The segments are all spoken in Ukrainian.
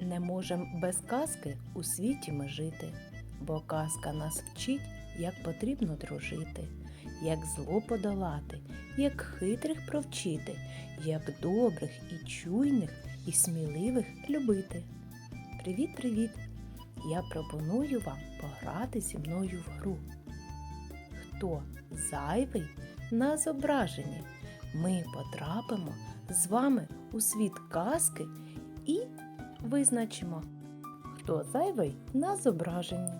Не можем без казки у світі ми жити, бо казка нас вчить, як потрібно дружити, як зло подолати, як хитрих провчити, як добрих і чуйних, і сміливих любити. Привіт, привіт! Я пропоную вам пограти зі мною в гру. Хто зайвий на зображенні? Ми потрапимо з вами у світ казки і визначимо, хто зайвий на зображенні.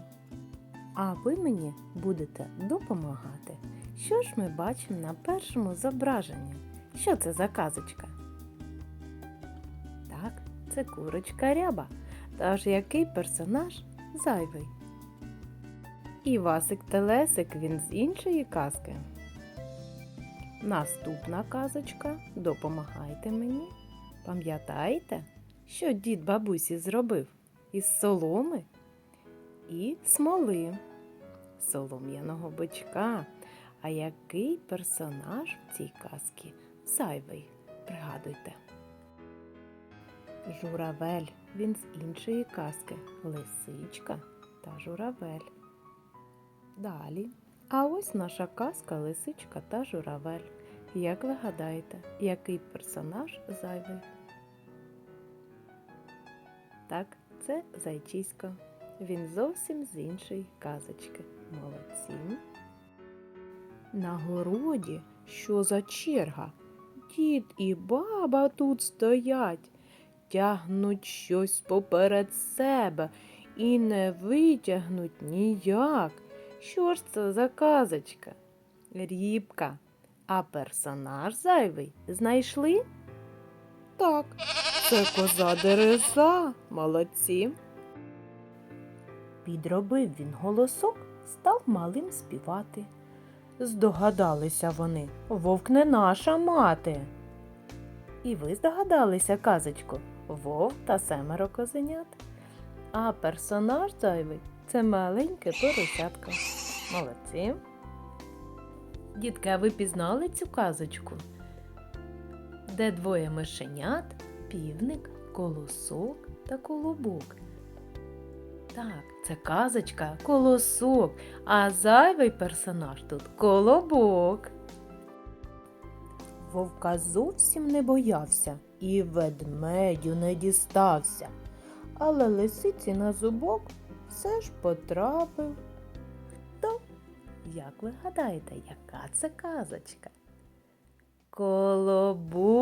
А ви мені будете допомагати. Що ж ми бачимо на першому зображенні? Що це за казочка? Так, це курочка ряба. Тож який персонаж зайвий? І Васик Телесик він з іншої казки. Наступна казочка Допомагайте мені. Пам'ятаєте, що дід бабусі зробив із соломи і смоли, солом'яного бичка. А який персонаж в цій казці зайвий? Пригадуйте. Журавель, він з іншої казки. Лисичка та журавель. Далі. А ось наша казка Лисичка та журавель. Як ви гадаєте, який персонаж зайвий? Так, це зайчисько. Він зовсім з іншої казочки. Молодці. На городі що за черга? Дід і баба тут стоять, тягнуть щось поперед себе і не витягнуть ніяк. Що ж це за казочка? Рібка. А персонаж зайвий знайшли? Так, це коза дереза. Молодці. Підробив він голосок, став малим співати. Здогадалися вони, вовк не наша мати. І ви здогадалися, казочку, вовк та семеро козенят. А персонаж зайвий це маленьке поросятко. Молодці. Дітки, ви пізнали цю казочку? Де двоє мишенят, півник, колосок та колобок. Так, це казочка колосок, а зайвий персонаж тут колобок. Вовка зовсім не боявся і ведмедю не дістався, але лисиці на зубок все ж потрапив. Хто? Як ви гадаєте, яка це казочка? Колобок.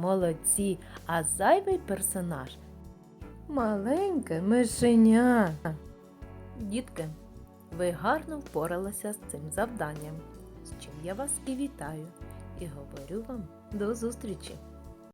Молодці, а зайвий персонаж маленьке мишеня. Дітки, ви гарно впоралися з цим завданням, з чим я вас і вітаю, і говорю вам до зустрічі!